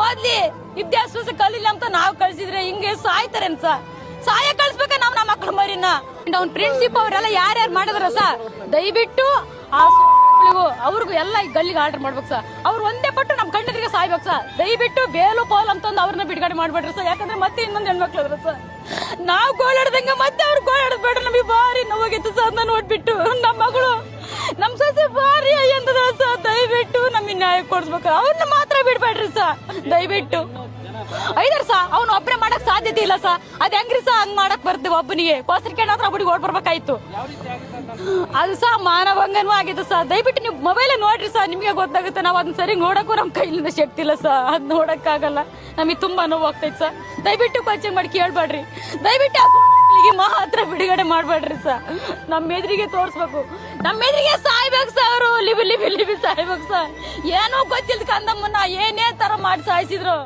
ಓದ್ಲಿ. ವಿದ್ಯಾಭ್ಯಾಸ ಕಲಿಲ್ಲ ಅಂತ ನಾವು ಕಳ್ಸಿದ್ರೆ ಹಿಂಗೆ ಸಾಯ್ತಾರೆ ಸರ್ ಸಾಯ ಕಳ್ಸ್ಬೇಕ ನಾವ್ ನಮ್ಮ ಮಕ್ಳು ಮರಿನ? ಅವ್ನ ಪ್ರಿನ್ಸಿಪ್ ಅವರೆಲ್ಲ ಯಾರ್ಯಾರು ಮಾಡಿದ್ರ ಸ? ದಯವಿಟ್ಟು ಆ ಅವ್ರಿಗೂ ಎಲ್ಲ ಈ ಗಲ್ಲಿಗೆ ಆರ್ಡರ್ ಮಾಡ್ಬೇಕು ಸರ್ ಅವ್ರು ಒಂದೇ ಪಟ್ಟು ನಮ್ ಕಣ್ಣೆದ್ರಿಗೆ ಸಾಯ್ಬೇಕು ಸರ್ ದಯವಿಟ್ಟು ಬೇಲು ಪೋಲ್ ಅಂತಂದು ಅವ್ರನ್ನ ಬಿಡುಗಡೆ ಮಾಡ್ಬೇಡ್ರಿ ಸರ್ ಯಾಕಂದ್ರೆ ಮತ್ತೆ ಇನ್ನೊಂದ್ ಹೆಣ್ಮಕ್ಳು ಅದ್ರ ಸರ್ ನಾವು ಗೋಳಾಡ್ದಂಗ ಮತ್ತೆ ಅವ್ರು ಗೋಳಾಡ್ಬೇಡ್ರಿ ನಮಗೆ ಬಾರಿ ನೋವಾಗಿತ್ತು ಸರ್ ನಾನು ನೋಡ್ಬಿಟ್ಟು. ನಮ್ಮ ಮಗಳು, ನಮ್ ಸೊಸೆ ಬಾರಿ ಅಯ್ಯಂತದ ಸರ್ ದಯವಿಟ್ಟು ನಮಗೆ ನ್ಯಾಯ ಕೊಡ್ಸ್ಬೇಕು. ಅವ್ರನ್ನ ಸರ್ ದಯವಿಟ್ಟು. ಐದಾರು ಸಾ, ಅವ್ನು ಒಬ್ಬರೇ ಮಾಡಕ್ ಸಾಧ್ಯತೆ ಇಲ್ಲ ಸಾ. ಅದ್ ಹೆಂಗ್ರಿ ಸಾ ಹಂಗ್ ಮಾಡಕ್ ಬರ್ತೀವಿ ಒಬ್ಬನಿಗೆ ಕೋಸರಿ ಕೇಳಾತ್ರ ಒಬ್ಬನಿಗೆ ಓಡ್ ಬರ್ಬೇಕಾಯ್ತು. ಅದು ಸಹ ಮಾನವಂಗನೂ ಆಗಿದೆ ಸರ್ ದಯವಿಟ್ಟು ನೀವು ಮೊಬೈಲ್ ನೋಡ್ರಿ ಸರ್ ನಿಮಗೆ ಗೊತ್ತಾಗುತ್ತೆ. ನಾವು ಅದನ್ನ ಸರಿ ನೋಡಕ್ಕೂ ನಮ್ಮ ಕೈಲಿಂದ ಶಕ್ತಿ ಇಲ್ಲ ಸರ್ ಅದ್ ನೋಡಕ್ಕಾಗಲ್ಲ. ನಮಗೆ ತುಂಬಾ ನೋವು ಸರ್ ದಯವಿಟ್ಟು ಕೋಚಿಂಗ್ ಮಾಡಿ ಕೇಳ್ಬೇಡ್ರಿ ದಯವಿಟ್ಟು ಮಕ್ಳಿಗೆ ಮಾತ್ರ ಬಿಡುಗಡೆ ಮಾಡ್ಬೇಡ್ರಿ ಸರ್. ನಮ್ಮ ಎದುರಿಗೆ ತೋರಿಸ್ಬೇಕು. ನಮ್ಮ ಎದುರಿಗೆ ಸಾಯ್ಬೇಕು ಸರ್ ಅವರು. ಲಿಬಿ ಲಿಬಿ ಲಿಬಿ ಸಾಯ್ಬೇಕು ಸರ್. ಏನೋ ಗೊತ್ತಿಲ್ಲ ಕಂದಮ್ಮನ್ನ ಏನೇ ತರ ಮಾಡಿ ಸಾಯಿಸಿದ್ರು.